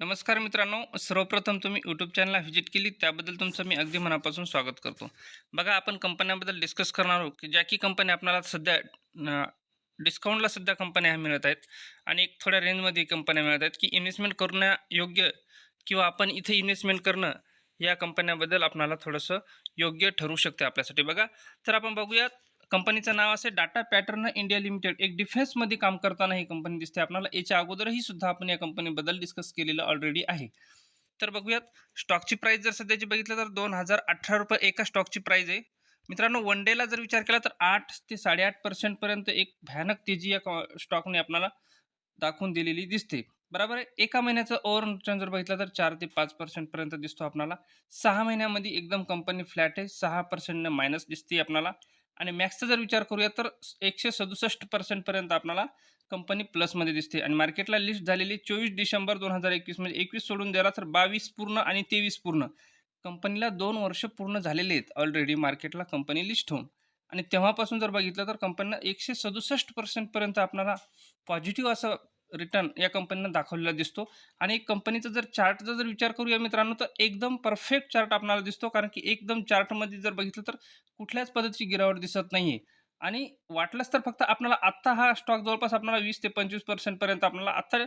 नमस्कार मित्रांनो सर्वप्रथम तुम्ही यूट्यूब चॅनलला व्हिजिट केली त्याबद्दल तुमचं मी अगदी मनापासून स्वागत करतो. बघा आपण कंपन्यांबद्दल डिस्कस करणार आहोत की ज्या की कंपन्या आपल्याला सध्या डिस्काउंटला सध्या कंपन्या ह्या मिळत आहेत आणि एक थोड्या रेंजमध्ये कंपन्या मिळत आहेत की इन्व्हेस्टमेंट करण्यायोग्य किंवा आपण इथे इन्व्हेस्टमेंट करणं या कंपन्याबद्दल आपणाला थोडंसं योग्य ठरू शकते आपल्यासाठी. बघा तर आपण बघूयात कंपनीचं नाव असेल डाटा पॅटर्न इंडिया लिमिटेड एक डिफेन्समध्ये काम करताना ही कंपनी दिसते. आपल्याला याच्या अगोदरही सुद्धा आपण या कंपनीबद्दल डिस्कस केलेलं ऑलरेडी आहे. तर बघूयात स्टॉकची प्राईस जर सध्याची बघितलं तर दोन हजार अठरा रुपये एका स्टॉकची प्राईज आहे. मित्रांनो वन डेला जर विचार केला तर आठ ते साडेआठ पर्सेंटपर्यंत एक भयानक तेजी या स्टॉकने आपल्याला दाखवून दिलेली दिसते. बरोबर आहे? एका महिन्याचं ओव्हर रिटर्न जर बघितलं तर चार ते पाच पर्सेंटपर्यंत दिसतो आपल्याला सहा महिन्यामध्ये एकदम कंपनी फ्लॅट आहे. सहा पर्सेंटनं मायनस दिसते आपल्याला आणि मॅक्सचा जर विचार करूया तर एकशे सदुसष्ट पर्सेंटपर्यंत आपल्याला कंपनी प्लसमध्ये दिसते. आणि मार्केटला लिस्ट झालेली चोवीस डिसेंबर दोन हजार एकवीस म्हणजे एकवीस सोडून द्याला तर बावीस पूर्ण आणि तेवीस पूर्ण. कंपनीला दोन वर्ष पूर्ण झालेले आहेत ऑलरेडी मार्केटला कंपनी लिस्ट होऊन. आणि तेव्हापासून जर बघितलं तर कंपनीनं एकशे सदुसष्ट पर्सेंटपर्यंत आपल्याला पॉझिटिव्ह असं रिटर्न या कंपनीनं दाखवलेला दिसतो. आणि एक कंपनीचा जर चार्टचा जर विचार करूया मित्रांनो तर एकदम परफेक्ट चार्ट आपल्याला दिसतो. कारण की एकदम चार्टमध्ये जर बघितलं तर कुठल्याच पद्धतीची गिरावट दिसत नाही आहे आणि वाटलंच तर फक्त आपल्याला आत्ता हा स्टॉक जवळपास आपल्याला वीस ते पंचवीस पर्सेंटपर्यंत आपल्याला आत्ता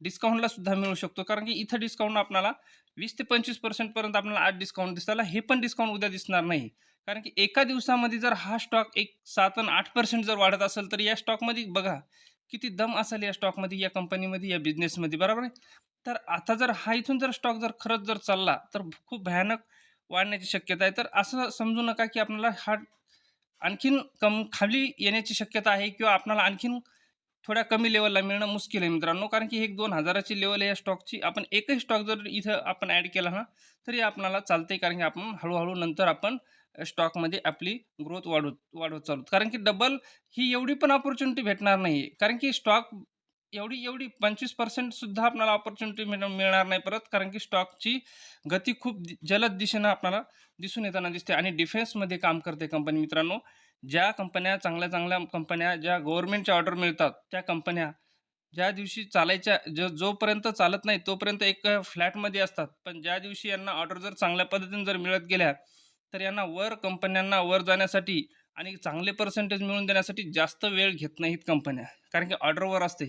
डिस्काउंटला सुद्धा मिळू शकतो. कारण की इथं डिस्काउंट आपल्याला वीस ते पंचवीस पर्सेंटपर्यंत आपल्याला आज डिस्काउंट दिसताला हे पण डिस्काउंट उद्या दिसणार नाही. कारण की एका दिवसामध्ये जर हा स्टॉक एक सात आणि आठ पर्सेंट जर वाढत असेल तर या स्टॉकमध्ये बघा किती दम असेल या स्टॉकमध्ये या कंपनीमध्ये या बिझनेसमध्ये बरोबर आहे? तर आता जर हा इथून जर स्टॉक जर खरंच जर चालला तर खूप भयानक वाढण्याची शक्यता आहे. तर असं समजू नका की आपल्याला हा आणखीन कम खाली येण्याची शक्यता आहे किंवा आपल्याला आणखीन थोड्या कमी लेवलला मिळणं मुश्किल आहे मित्रांनो. कारण की एक दोन हजाराची लेवल आहे या स्टॉकची आपण एकही स्टॉक जर इथं आपण ॲड केला ना तरी आपल्याला चालते कारण की आपण हळूहळू नंतर आपण स्टॉकमध्ये आपली ग्रोथ वाढवत वाढवत चालू. कारण की डबल ही एवढी पण ऑपॉर्च्युनिटी भेटणार नाही. कारण की स्टॉक एवढी एवढी पंचवीस पर्सेंटसुद्धा आपल्याला ऑपॉर्च्युनिटी मिळ मिळणार नाही परत. कारण की स्टॉकची गती खूप जलद दिशेनं आपल्याला दिसून येताना दिसते आणि डिफेन्समध्ये काम करते कंपनी मित्रांनो ज्या कंपन्या चांगल्या चांगल्या कंपन्या ज्या गव्हर्नमेंटच्या ऑर्डर मिळतात त्या कंपन्या ज्या दिवशी चालायच्या जो जोपर्यंत चालत नाही तोपर्यंत एक फ्लॅटमध्ये असतात. पण ज्या दिवशी यांना ऑर्डर जर चांगल्या पद्धतीने जर मिळत गेल्या तर यांना वर कंपन्यांना वर जाण्यासाठी आणि चांगले पर्सेंटेज मिळवून देण्यासाठी जास्त वेळ घेत नाहीत कंपन्या. कारण की ऑर्डरवर असते.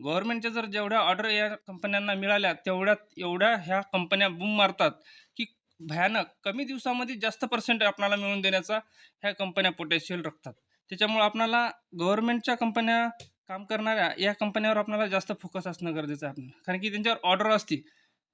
गव्हर्नमेंटच्या जर जेवढ्या ऑर्डर या कंपन्यांना मिळाल्या तेवढ्यात एवढ्या ह्या कंपन्या बूम मारतात की भयानक कमी दिवसामध्ये जास्त पर्सेंट आपणाला मिळवून देण्याचा ह्या कंपन्या पोटेन्शियल राखतात. त्याच्यामुळं आपल्याला गव्हर्नमेंटच्या कंपन्या काम करणाऱ्या या कंपन्यावर आपल्याला जास्त फोकस असणं गरजेचं आहे आपण कारण की त्यांच्यावर ऑर्डर असते.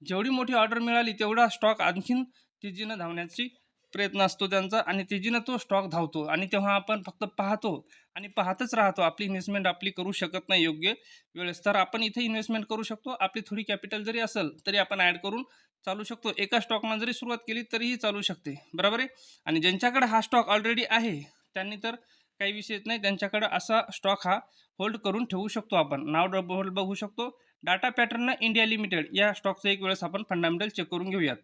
जेवढी मोठी ऑर्डर मिळाली तेवढा स्टॉक आणखीन तेजीनं धावण्याची प्रयत्न असतो त्यांचा आणि तेजीनं तो स्टॉक धावतो आणि तेव्हा आपण फक्त पाहतो आणि पाहतच राहतो. आपली इन्व्हेस्टमेंट आपली करू शकत नाही योग्य वेळेस. तर आपण इथे इन्व्हेस्टमेंट करू शकतो. आपली थोडी कॅपिटल जरी असेल तरी आपण ॲड करून चालू शकतो. एका स्टॉकनं जरी सुरुवात केली तरीही चालू शकते. बरोबर आहे? आणि ज्यांच्याकडे हा स्टॉक ऑलरेडी आहे त्यांनी तर काही विषयच नाही. त्यांच्याकडे असा स्टॉक हा होल्ड करून ठेवू शकतो आपण. नाव होल्ड बघू शकतो. डाटा पॅटर्न इंडिया लिमिटेड या स्टॉकचं एक वेळेस आपण फंडामेंटल चेक करून घेऊयात.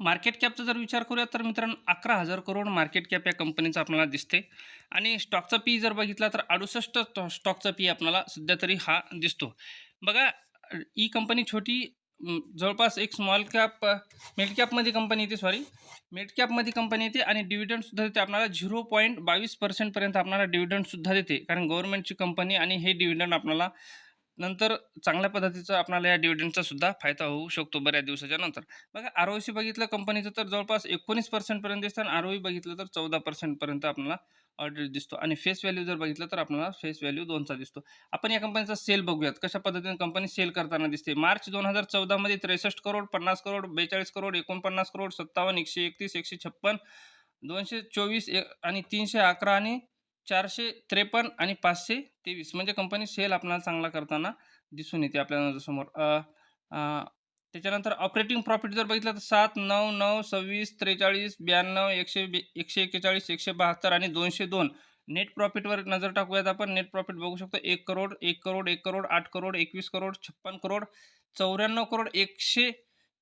मार्केट कॅपचा जर विचार करूया तर मित्रांनो अकरा हजार करोड मार्केट कॅप या कंपनीचं आपल्याला दिसते आणि स्टॉकचा पी जर बघितला तर अडुसष्ट स्टॉकचा पी आपल्याला सध्या तरी हा दिसतो. बघा ही कंपनी छोटी जवळपास एक स्मॉल कॅप मिड कॅपमध्ये कंपनी येते सॉरी मिड कॅपमध्ये कंपनी येते आणि डिव्हिडंडसुद्धा देते आपल्याला. झिरो पॉईंट बावीस पर्सेंटपर्यंत आपल्याला डिव्हिडंडसुद्धा देते. कारण गव्हर्नमेंटची कंपनी आणि हे डिव्हिडंड आपल्याला नंतर चांगल्या पद्धतीचा आपल्याला या डिव्हिडंडचा सुद्धा फायदा होऊ शकतो बऱ्याच दिवसाच्या नंतर. बघा आर ओ सी बघितलं कंपनीचं तर जवळपास एकोणीस पर्सेंटपर्यंत दिसतं आणि आर ओ बघितलं तर चौदा पर्सेंटपर्यंत आपल्याला ऑर्डर दिसतो. आणि फेस व्हॅल्यू जर बघितलं तर आपल्याला फेस व्हॅल्यू दोनचा दिसतो. आपण या कंपनीचा सेल बघूयात. कशा पद्धतीने कंपनी सेल करताना दिसते? मार्च दोन हजार चौदामध्ये त्रेसष्ट करोड पन्नास करोड बेचाळीस करोड एकोणपन्नास करोड सत्तावन्न एकशे एकतीस एकशे छप्पन दोनशे चोवीस एक आणि तीनशे अकरा आणि चारशे त्रेपन्न आणि पाचशे तेवीस म्हणजे कंपनी सेल आपल्याला चांगला करताना दिसून येते आपल्यासमोर त्याच्यानंतर ऑपरेटिंग प्रॉफिट जर बघितलं तर सात नऊ नऊ सव्वीस त्रेचाळीस ब्याण्णव एकशे बे एकशे एक्केचाळीस एकशे बहात्तर आणि दोनशे दोन. नेट प्रॉफिटवर नजर टाकूयात आपण. नेट प्रॉफिट बघू शकतो. एक करोड एक करोड एक करोड आठ करोड एकवीस करोड छप्पन करोड चौऱ्याण्णव करोड एकशे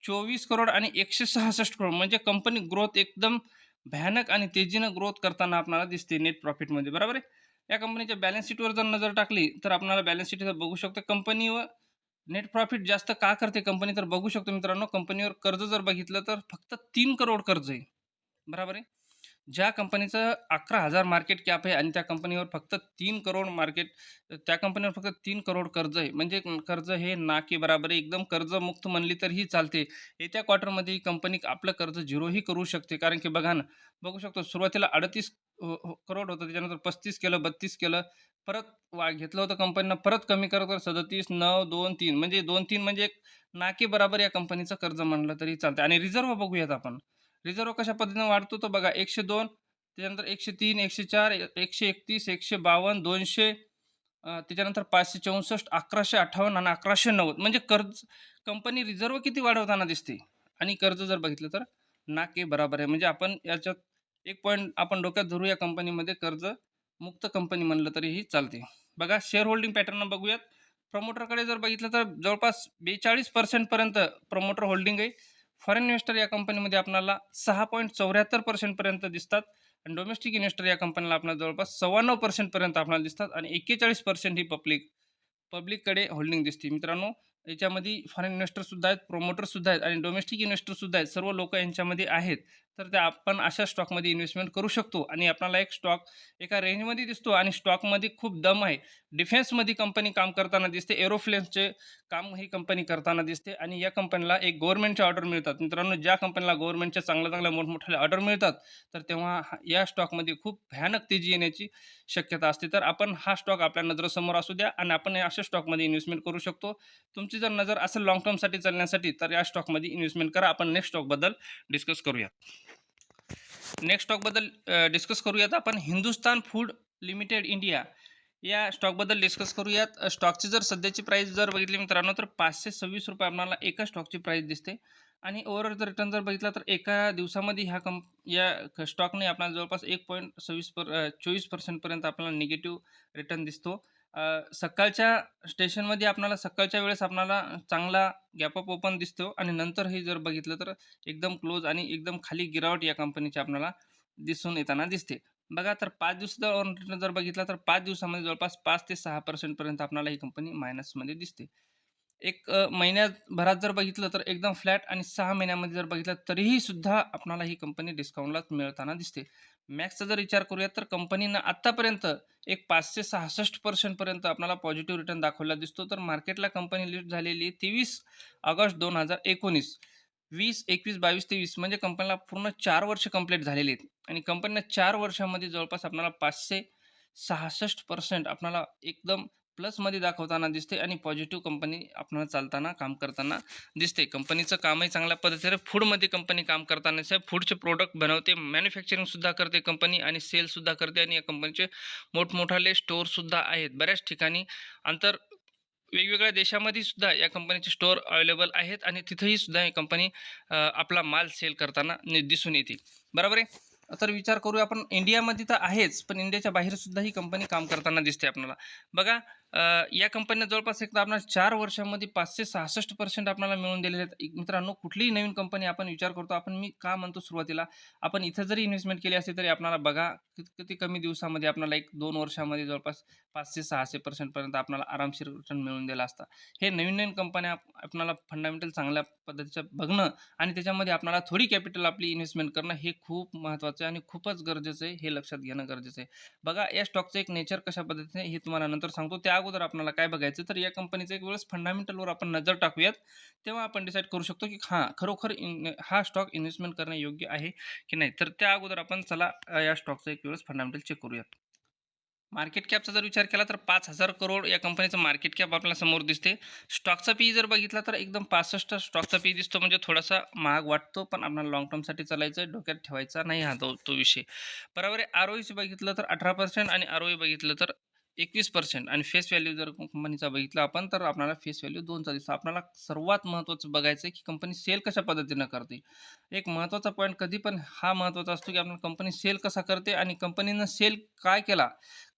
चोवीस करोड आणि एकशे सहासष्ट करोड. म्हणजे कंपनी ग्रोथ एकदम भयानक आणि तेजीनं ग्रोथ करताना आपल्याला दिसते नेट प्रॉफिटमध्ये बरोबर आहे? या कंपनीच्या बॅलन्स शीटवर जर नजर टाकली तर आपल्याला बॅलन्स शीट बघू शकतो. कंपनीवर नेट प्रॉफिट जास्त का करते? कंपनी तर बघू शकतो मित्रांनो. कंपनीवर कर्ज जर बघितलं तर फक्त तीन करोड कर्ज आहे. बरोबर आहे? ज्या कंपनीचं अकरा हजार मार्केट कॅप आहे आणि त्या कंपनीवर फक्त तीन करोड मार्केट त्या कंपनीवर फक्त तीन करोड कर्ज आहे. म्हणजे कर्ज हे ना की बराबर आहे. एकदम कर्जमुक्त म्हणली तरीही चालते. येत्या क्वार्टरमध्ये ही कंपनी आपलं कर्ज झिरोही करू शकते. कारण की बघा ना बघू शकतो सुरुवातीला अडतीस हो, करोड होतं. त्याच्यानंतर पस्तीस केलं बत्तीस केलं. परत वा घेतलं होतं कंपनीनं परत कमी करत करत सदतीस नऊ दोन तीन. म्हणजे दोन तीन म्हणजे एक नाके बराबर या कंपनीचं कर्ज म्हणलं तरी चालतं आणि रिझर्व बघूयात आपण. रिझर्व कशा पद्धतीने वाढतो तर बघा एकशे दोन त्याच्यानंतर एकशे तीन एकशे चार एकशे एकतीस एकशे बावन्न दोनशे त्याच्यानंतर पाचशे चौसष्ट अकराशे अठ्ठावन्न आणि अकराशे नव्वद. म्हणजे कर्ज कंपनी रिझर्व किती वाढवताना दिसते? आणि कर्ज जर बघितलं तर नाके बराबर आहे. म्हणजे आपण याच्यात एक पॉईंट आपण डोक्यात धरू या कंपनीमध्ये कर्ज मुक्त कंपनी म्हणलं तरीही चालते. बघा शेअर होल्डिंग पॅटर्न बघूयात. प्रमोटरकडे जर बघितलं तर जवळपास बेचाळीस पर्सेंटपर्यंत प्रमोटर होल्डिंग आहे. फॉरेन इन्व्हेस्टर या कंपनीमध्ये आपल्याला सहा पॉईंट चौऱ्याहत्तर पर्सेंटपर्यंत दिसतात. आणि डोमेस्टिक इन्व्हेस्टर या कंपनीला आपल्याला जवळपास सव्वाण्णव पर्सेंटपर्यंत आपल्याला दिसतात. आणि एक्केचाळीस पर्सेंट ही पब्लिक पब्लिककडे होल्डिंग दिसते. मित्रांनो याच्यामध्ये फॉरेन इन्व्हेस्टरसुद्धा आहेत प्रोमोटरसुद्धा आहेत आणि डोमेस्टिक इन्व्हेस्टरसुद्धा आहेत. सर्व लोक यांच्यामध्ये आहेत. तर त्या आपण अशा स्टॉकमध्ये इन्व्हेस्टमेंट करू शकतो. आणि आपल्याला एक स्टॉक एका रेंजमध्ये दिसतो आणि स्टॉकमध्ये खूप दम आहे. डिफेन्समध्ये कंपनी काम करताना दिसते. एरोफ्लेन्सचे काम ही कंपनी करताना दिसते. आणि या कंपनीला एक गव्हर्नमेंटचे ऑर्डर मिळतात. मित्रांनो ज्या कंपनीला गव्हर्नमेंटच्या चांगल्या चांगल्या मोठमोठ्या ऑर्डर मिळतात तर तेव्हा हा- या स्टॉकमध्ये खूप भयानक तेजी येण्याची शक्यता असते. तर आपण हा स्टॉक आपल्या नजरेसमोर असू द्या आणि आपण या अशा स्टॉकमध्ये इन्व्हेस्टमेंट करू शकतो. तुमची जर नजर असेल लॉंग टर्मसाठी चालण्यासाठी तर या स्टॉकमध्ये इन्व्हेस्टमेंट करा. आपण नेक्स्ट स्टॉकबद्दल डिस्कस करूया नेक्स्ट स्टॉकबद्दल डिस्कस करूयात आपण. हिंदुस्तान फूड लिमिटेड इंडिया या स्टॉकबद्दल डिस्कस करूयात. स्टॉकची जर सध्याची प्राईस जर बघितली मित्रांनो तर पाचशे सव्वीस रुपये आपल्याला एका स्टॉकची प्राईस दिसते. आणि ओव्हरऑल जर रिटर्न जर बघितला तर एका दिवसामध्ये ह्या कंप या स्टॉकने आपल्याला जवळपास एक पॉईंट सव्वीस पर चोवीस पर्सेंटपर्यंत आपल्याला निगेटिव्ह रिटर्न दिसतो. अ, सकाळच्या स्टेशनमध्ये आपल्याला सकाळच्या वेळेस आपणाला चांगला गॅपअप ओपन दिसतो आणि नंतर हे जर बघितलं तर एकदम क्लोज आणि एकदम खाली गिरावट या कंपनीची आपल्याला दिसून येताना दिसते. बघा तर पाच दिवसाचा on जर बघितला तर पाच दिवसामध्ये जवळपास पाच ते सहा पर्सेंटपर्यंत आपल्याला ही कंपनी मायनसमध्ये दिसते. एक अ, महिन्याभरात जर बघितलं तर एकदम फ्लॅट आणि सहा महिन्यामध्ये जर बघितलं तरीही सुद्धा आपणाला ही कंपनी डिस्काउंटलाच मिळताना दिसते. मॅक्सचा जर विचार करूयात तर कंपनीनं आत्तापर्यंत एक पाचशे सहासष्ट पर्सेंटपर्यंत आपल्याला पॉझिटिव्ह रिटर्न दाखवला दिसतो. तर मार्केटला कंपनी लिस्ट झालेली तेवीस ऑगस्ट दोन हजार एकोणीस. वीस एकवीस बावीस तेवीस म्हणजे कंपनीला पूर्ण चार वर्ष कंप्लीट झालेली आहेत. आणि कंपनीनं चार वर्षामध्ये जवळपास आपल्याला पाचशे सहासष्ट पर्सेंट आपल्याला एकदम प्लसमध्ये दाखवताना दिसते आणि पॉझिटिव्ह कंपनी आपल्याला चालताना काम करताना दिसते. कंपनीचं कामही चांगल्या पद्धतीने फूडमध्ये कंपनी काम करताना दिसते. फूडचे प्रोडक्ट बनवते मॅन्युफॅक्चरिंगसुद्धा करते कंपनी आणि सेलसुद्धा करते आणि या कंपनीचे मोठमोठाले स्टोअरसुद्धा आहेत. बऱ्याच ठिकाणी अंतर वेगवेगळ्या देशामध्ये सुद्धा या कंपनीचे स्टोअर अवेलेबल आहेत आणि तिथेही सुद्धा ही कंपनी आपला माल सेल करताना दिसून येते. बरोबर आहे? तर विचार करू आपण इंडियामध्ये तर आहेच पण इंडियाच्या बाहेर सुद्धा ही कंपनी काम करताना दिसते आपल्याला. बघा या कंपनीने जवळपास एक तर आपल्याला चार वर्षामध्ये पाचशे सहासष्ट पर्सेंट आपल्याला मिळून दिलेले आहेत. मित्रांनो कुठलीही नवीन कंपनी आपण विचार करतो आपण मी का म्हणतो सुरुवातीला आपण इथं जरी इन्व्हेस्टमेंट केली असली तरी आपल्याला बघा कित- किती कमी दिवसामध्ये आपल्याला एक दोन वर्षामध्ये जवळपास पाचशे सहाशे पर्सेंटपर्यंत आपल्याला आरामशीर रिटर्न मिळून दिला असता. हे नवीन नवीन कंपन्या आपल्याला फंडामेंटल चांगल्या पद्धतीचं बघणं आणि त्याच्यामध्ये आपल्याला थोडी कॅपिटल आपली इन्व्हेस्टमेंट करणं हे खूप महत्त्वाचं आहे आणि खूपच गरजेचं आहे हे लक्षात घेणं गरजेचं आहे. बघा या स्टॉकचं एक नेचर कशा पद्धतीने हे तुम्हाला नंतर सांगतो. त्या अगोदर आपल्याला काय बघायचं तर या कंपनीचं एक वेळेस फंडामेंटलवर आपण नजर टाकूयात. तेव्हा आपण डिसाईड करू शकतो की हां खरोखर इन हा स्टॉक इन्व्हेस्टमेंट करणं योग्य आहे की नाही? तर त्या अगोदर आपण चला या स्टॉकचं एक वेळेस फंडामेंटल चेक करूयात. मार्केट कॅपचा जर विचार केला तर पाच हजार करोड या कंपनीचं मार्केट कॅप आपल्याला समोर दिसते. स्टॉकचा पी जर बघितला तर एकदम पासष्ट स्टॉकचा पी दिसतो म्हणजे थोडासा महाग वाटतो पण आपल्याला लॉंग टर्मसाठी चालायचं आहे डोक्यात ठेवायचा नाही हा तो तो विषय. बरोबर आहे आर बघितलं तर अठरा पर्सेंट आणि आर बघितलं तर एकवीस पर्सेंट आणि फेस व्हॅल्यू जर कंपनीचा बघितला आपण तर आपल्याला फेस व्हॅल्यू दोनचा दिसतो. आपल्याला सर्वात महत्त्वाचं बघायचं आहे की कंपनी सेल कशा पद्धतीनं करते. एक महत्त्वाचा पॉईंट कधी पण हा महत्त्वाचा असतो की आपण कंपनी सेल कसा करते आणि कंपनीनं सेल काय केला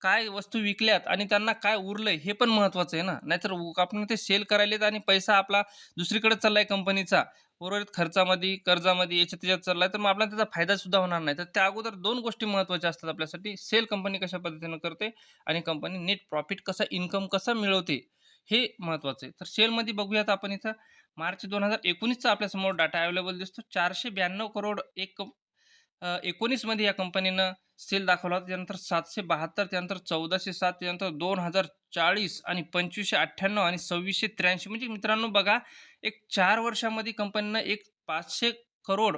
काय वस्तू विकल्यात आणि त्यांना काय उरलंय हे पण महत्त्वाचं आहे ना. नाहीतर उ- आपण ते सेल करायलेत आणि पैसा आपला दुसरीकडे चाललाय कंपनीचा उर्वरित खर्चामध्ये कर्जामध्ये याच्यात त्याच्यात चाललाय तर मग आपल्याला त्याचा फायदा सुद्धा होणार नाही. तर त्या अगोदर दोन गोष्टी महत्त्वाच्या असतात आपल्यासाठी. सेल कंपनी कशा पद्धतीनं करते आणि कंपनी नेट प्रॉफिट कसा इन्कम कसा मिळवते हे महत्त्वाचं आहे. तर सेलमध्ये बघूयात आपण इथं. मार्च दोन हजार एकोणीसचा आपल्यासमोर डाटा अवेलेबल दिसतो. चारशे ब्याण्णव करोड एक एकोणीसमध्ये या कंपनीनं सेल दाखवला होता. त्यानंतर सातशे बहात्तर त्यानंतर चौदाशे सात त्यानंतर दोन हजार चाळीस आणि पंचवीसशे अठ्ठ्याण्णव आणि सव्वीसशे त्र्याऐंशी. म्हणजे मित्रांनो बघा एक चार वर्षामध्ये कंपनीनं एक पाचशे करोड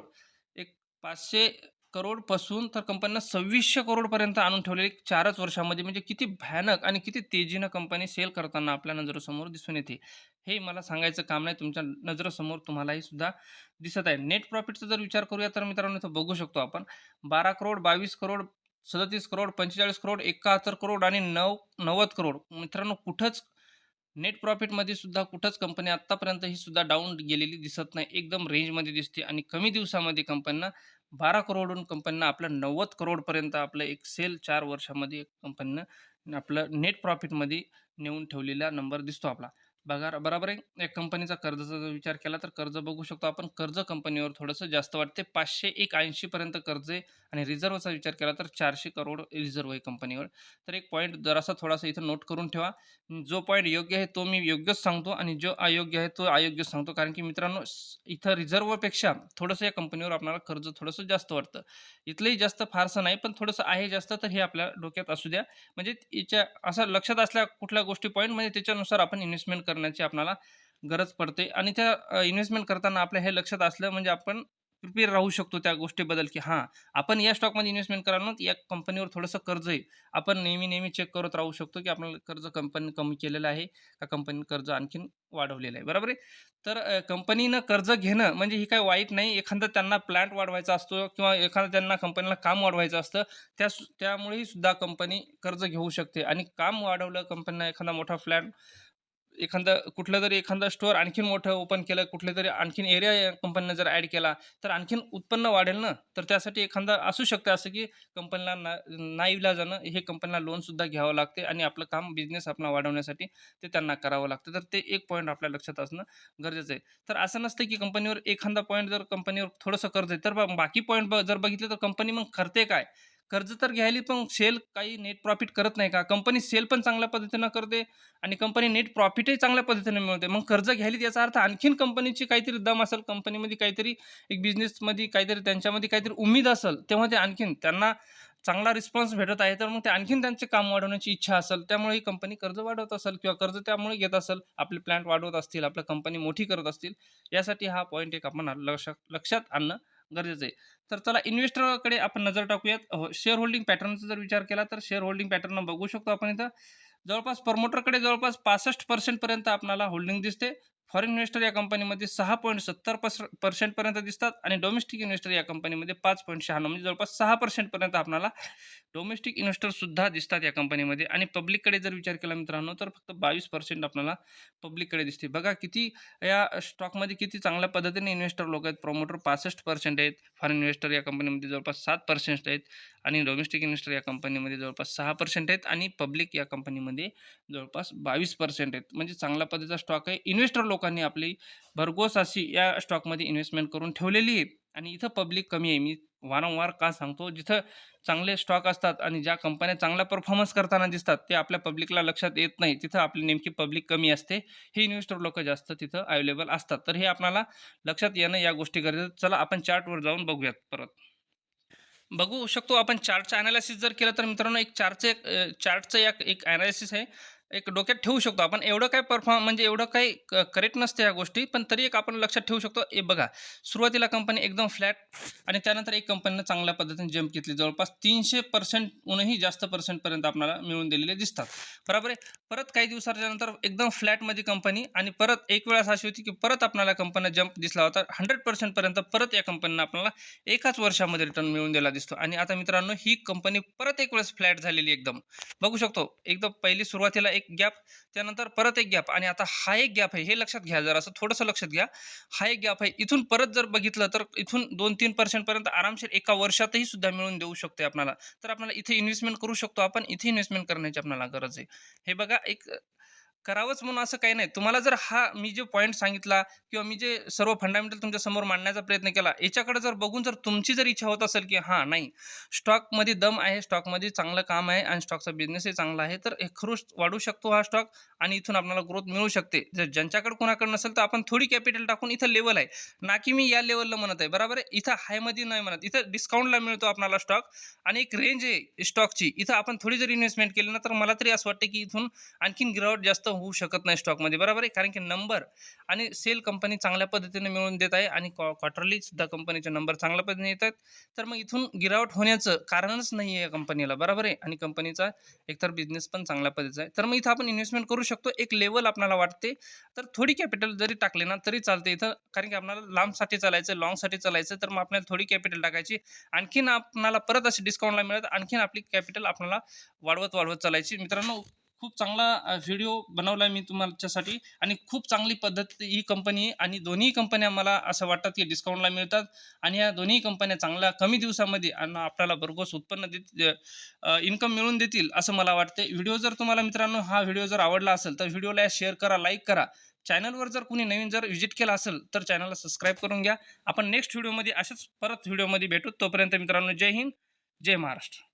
एक पाचशे करोडपासून तर कंपनीनं सव्वीसशे करोडपर्यंत आणून ठेवलेली चारच वर्षामध्ये म्हणजे किती भयानक आणि किती तेजीनं कंपनी सेल करताना आपल्या नजरेसमोर दिसून येते. हे मला सांगायचं काम नाही तुमच्या नजरेसमोर तुम्हालाही सुद्धा दिसत आहे. नेट प्रॉफिटचा जर विचार करूया तर मित्रांनो इथं बघू शकतो आपण. बारा करोड बावीस करोड सदतीस करोड पंचेचाळीस करोड एकाहत्तर करोड आणि नऊ नव्वद करोड. मित्रांनो कुठंच नेट प्रॉफिटमध्ये सुद्धा कुठंच कंपनी आत्तापर्यंत ही सुद्धा डाऊन गेलेली दिसत नाही. एकदम रेंजमध्ये दिसते आणि कमी दिवसामध्ये कंपनीनं बारा करोडहून कंपनीनं आपलं नव्वद करोडपर्यंत आपलं एक सेल चार वर्षामध्ये कंपनीनं आपलं नेट प्रॉफिटमध्ये नेऊन ठेवलेला नंबर दिसतो आपला. बघा बरोबर आहे. एक कंपनीचा कर्जाचा जर विचार केला तर कर्ज बघू शकतो आपण. कर्ज कंपनीवर थोडंसं जास्त वाटते. पाचशे एक ऐंशीपर्यंत कर्ज आहे आणि रिझर्वचा विचार केला तर चारशे करोड रिझर्व आहे कंपनीवर. तर एक पॉईंट जरासा थोडासा इथं नोट करून ठेवा. जो पॉईंट योग्य आहे तो मी योग्यच सांगतो आणि जो अयोग्य आहे तो अयोग्यच सांगतो. कारण की मित्रांनो इथं रिझर्वपेक्षा थोडंसं या कंपनीवर आपल्याला कर्ज थोडंसं जास्त वाटतं. इथलंही जास्त फारसं नाही पण थोडंसं आहे जास्त तर हे आपल्या डोक्यात असू द्या. म्हणजे याच्या असं लक्षात असल्या कुठल्या गोष्टी पॉईंट म्हणजे त्याच्यानुसार आपण इन्व्हेस्टमेंट करण्याची आपल्याला गरज पडते. आणि त्या इन्व्हेस्टमेंट करताना आपल्या हे लक्षात असलं म्हणजे आपण प्रिपेअर राहू शकतो त्या गोष्टीबद्दल की हां आपण या स्टॉकमध्ये इन्व्हेस्टमेंट करायला या कंपनीवर थोडंसं कर्ज आहे आपण नेहमी नेहमी चेक करत राहू शकतो की आपल्याला कर्ज कंपनी कमी केलेलं आहे का कंपनी कर्ज आणखीन वाढवलेलं आहे. बरोबर आहे? तर कंपनीनं कर्ज घेणं म्हणजे ही काही वाईट नाही. एखादा त्यांना प्लॅन्ट वाढवायचा असतो किंवा एखादा त्यांना कंपनीला काम वाढवायचं असतं त्या त्यामुळेही सुद्धा कंपनी कर्ज घेऊ शकते. आणि काम वाढवलं कंपनीनं एखादा मोठा फ्लॅट एखादा कुठलं तरी एखादा स्टोअर आणखीन मोठं ओपन केलं कुठले तरी आणखीन एरिया या कंपनीनं जर ॲड केला तर आणखीन उत्पन्न वाढेल ना? तर त्यासाठी एखादा असू शकतं असं की कंपनीला ना नाईलाजानं हे कंपनीला लोनसुद्धा घ्यावं लागते आणि आपलं काम बिझनेस आपला वाढवण्यासाठी ते त्यांना करावं लागतं. तर ते एक पॉईंट आपल्या लक्षात असणं गरजेचं आहे. तर असं नसतं की कंपनीवर एखादा पॉईंट जर कंपनीवर थोडंसं कर्ज आहे तर बा- बाकी पॉईंट जर बघितलं तर कंपनी मग करते काय? कर्ज तर घ्यायली पण सेल काही नेट प्रॉफिट करत नाही का? कंपनी सेल पण चांगल्या पद्धतीनं करते आणि कंपनी नेट प्रॉफिटही चांगल्या पद्धतीने मिळवते. मग कर्ज घ्यायली याचा अर्थ आणखीन कंपनीची काहीतरी दम असेल कंपनीमध्ये काहीतरी एक बिझनेसमध्ये काहीतरी त्यांच्यामध्ये काहीतरी उमेद असेल तेव्हा ते आणखीन त्यांना चांगला रिस्पॉन्स भेटत आहे. तर मग ते आणखीन त्यांचे काम वाढवण्याची इच्छा असेल त्यामुळे ही कंपनी कर्ज वाढवत असेल किंवा कर्ज त्यामुळे घेत असेल आपले प्लॅन्ट वाढवत असतील आपल्या कंपनी मोठी करत असतील यासाठी हा पॉईंट एक आपण लक्षात लक्षात आणणं गरजेचं आहे. तर चला इन्व्हेस्टरकडे आपण नजर टाकूयात. हो शेअर होल्डिंग पॅटर्नचा जर विचार केला तर शेअर होल्डिंग पॅटर्न बघू शकतो आपण इथं. जवळपास प्रमोटरकडे जवळपास पासष्ट पर्सेंटपर्यंत आपणाला होल्डिंग दिसते. फॉरेन इन्व्हेस्टर या कंपनीमध्ये सहा पॉईंट सत्तर पर्सेंटपर्यंत दिसतात आणि डोमेस्टिक इन्व्हेस्टर या कंपनीमध्ये पाच पॉईंट शहाण्णव म्हणजे जवळपास सहा पर्सेंटपर्यंत आपल्याला डोमेस्टिक इन्व्हेस्टरसुद्धा दिसतात या कंपनीमध्ये. आणि पब्लिककडे जर विचार केला मित्रांनो तर फक्त बावीस पर्सेंट आपल्याला पब्लिककडे दिसते. बघा किती या स्टॉकमध्ये किती चांगल्या पद्धतीने इन्व्हेस्टर लोक आहेत. प्रमोटर पासष्ट पर्सेंट आहेत. फॉरेन इन्व्हेस्टर या कंपनीमध्ये जवळपास सात पर्सेंट आहेत. आणि डोमेस्टिक इन्व्हेस्टर या कंपनीमध्ये जवळपास सहा पर्सेंट आहेत. आणि पब्लिक या कंपनीमध्ये जवळपास बावीस पर्सेंट आहेत. म्हणजे चांगल्या पद्धतीचा स्टॉक आहे. इन्व्हेस्टर लोकांनी आपली भरघोस अशी या स्टॉकमध्ये इन्व्हेस्टमेंट करून ठेवलेली आहे. आणि इथं पब्लिक कमी आहे. मी वारंवार का सांगतो? जिथं चांगले स्टॉक असतात आणि ज्या कंपन्या चांगला परफॉर्मन्स करताना दिसतात ते आपल्या पब्लिकला लक्षात येत नाही. तिथं आपली नेमकी पब्लिक कमी असते. हे इन्व्हेस्टर लोक जास्त तिथं अवेलेबल असतात. तर हे आपल्याला लक्षात येणं या गोष्टी गरजेचं चला आपण चार्टवर जाऊन बघूयात परत. बघू शकतो आपण चार्टचं ॲनालिसिस जर केलं तर मित्रांनो एक चार्टचं एक चार्टचं एक एक ॲनालिसिस आहे. एक डोक्यात ठेवू शकतो आपण. एवढं काय परफॉर्म म्हणजे एवढं काही करेक्ट नसते या गोष्टी पण तरी एक आपण लक्षात ठेवू शकतो. हे बघा सुरुवातीला कंपनी एकदम फ्लॅट आणि त्यानंतर एक कंपनीनं चांगल्या पद्धतीने जंप घेतली. जवळपास तीनशे पर्सेंटहूनही जास्त पर्सेंटपर्यंत आपल्याला मिळून दिलेले दिसतात. बरोबर आहे? परत काही दिवसाच्या नंतर एकदम फ्लॅटमध्ये कंपनी आणि परत एक वेळास अशी होती की परत आपल्याला कंपनीला जंप दिसला होता. हंड्रेड पर्सेंटपर्यंत परत या कंपनीनं आपल्याला एकाच वर्षामध्ये रिटर्न मिळून दिला दिसतो. आणि आता मित्रांनो ही कंपनी परत एक वेळेस फ्लॅट झालेली एकदम. बघू शकतो एकदम पहिली सुरुवातीला एक गॅप त्यानंतर परत एक गॅप आणि आता हा एक गॅप आहे. हे लक्षात घ्या जरा असं थोडंसं लक्षात घ्या. हा एक गॅप आहे. इथून परत जर बघितलं तर इथून दोन तीन पर्सेंटपर्यंत आरामशीर एका वर्षातही सुद्धा मिळून देऊ शकते आपल्याला. तर आपल्याला इथे इन्व्हेस्टमेंट करू शकतो आपण. इथे इन्व्हेस्टमेंट करण्याची आपल्याला गरज आहे. हे बघा एक करावंच म्हणून असं काही नाही. तुम्हाला जर हा मी जे पॉईंट सांगितला किंवा मी जे सर्व फंडामेंटल तुमच्यासमोर मांडण्याचा प्रयत्न केला याच्याकडे जर बघून जर तुमची जर इच्छा होत असेल की हां नाही स्टॉकमध्ये दम आहे स्टॉकमध्ये चांगलं काम आहे आणि स्टॉकचा बिझनेसही चांगला आहे तर हे वाढू शकतो हा स्टॉक आणि इथून आपल्याला ग्रोथ मिळू शकते. जर ज्यांच्याकडे कोणाकडे नसेल तर आपण थोडी कॅपिटल टाकून इथं लेवल आहे. ना की मी या लेवलला म्हणत आहे बरोबर आहे? इथं हायमध्ये नाही म्हणत. इथं डिस्काउंटला मिळतो आपल्याला स्टॉक आणि एक रेंज आहे स्टॉकची इथं आपण थोडी जर इन्व्हेस्टमेंट केली ना तर मला तरी असं वाटतं की इथून आणखीन गिरावट जास्त होऊ शकत नाही स्टॉकमध्ये बरोबर आहे? कारण की नंबर आणि सेल कंपनी चांगल्या पद्धतीने मिळवून देत आहे आणि क्वार्टरली सुद्धा कंपनीचे नंबर चांगल्या पद्धतीने येत आहेत. तर मग इथून गिरावट होण्याचं कारणच नाही आहे या कंपनीला बरोबर आहे? आणि कंपनीचा एकतर बिझनेस पण चांगल्या पद्धतीचा आहे. तर मग इथं आपण इन्व्हेस्टमेंट करू शकतो. एक लेवल आपल्याला वाटते. तर थोडी कॅपिटल जरी टाकले ना तरी चालते इथं. कारण की आपल्याला लांबसाठी चालायचं लॉंगसाठी चालायचं तर मग आपल्याला थोडी कॅपिटल टाकायची. आणखीन आपणाला परत असे डिस्काउंटला मिळत आणखीन आपली कॅपिटल आपल्याला वाढवत वाढवत चालायची. मित्रांनो खूप चांगला व्हिडिओ बनवला मी तुमच्यासाठी आणि खूप चांगली पद्धत ही कंपनी आणि दोन्ही कंपन्या मला असं वाटतात की डिस्काउंटला मिळतात आणि या दोन्ही कंपन्या चांगल्या कमी दिवसामध्ये आणि आपल्याला भरघोस उत्पन्न देत इन्कम मिळून देतील असं मला वाटते व्हिडिओ जर तुम्हाला मित्रांनो हा व्हिडिओ जर आवडला असेल तर व्हिडिओला शेअर करा लाईक करा. चॅनलवर जर कुणी नवीन जर व्हिजिट केला असेल तर चॅनलला सबस्क्राईब करून घ्या. आपण नेक्स्ट व्हिडिओमध्ये अशाच परत व्हिडिओमध्ये भेटू. तोपर्यंत मित्रांनो जय हिंद जय महाराष्ट्र.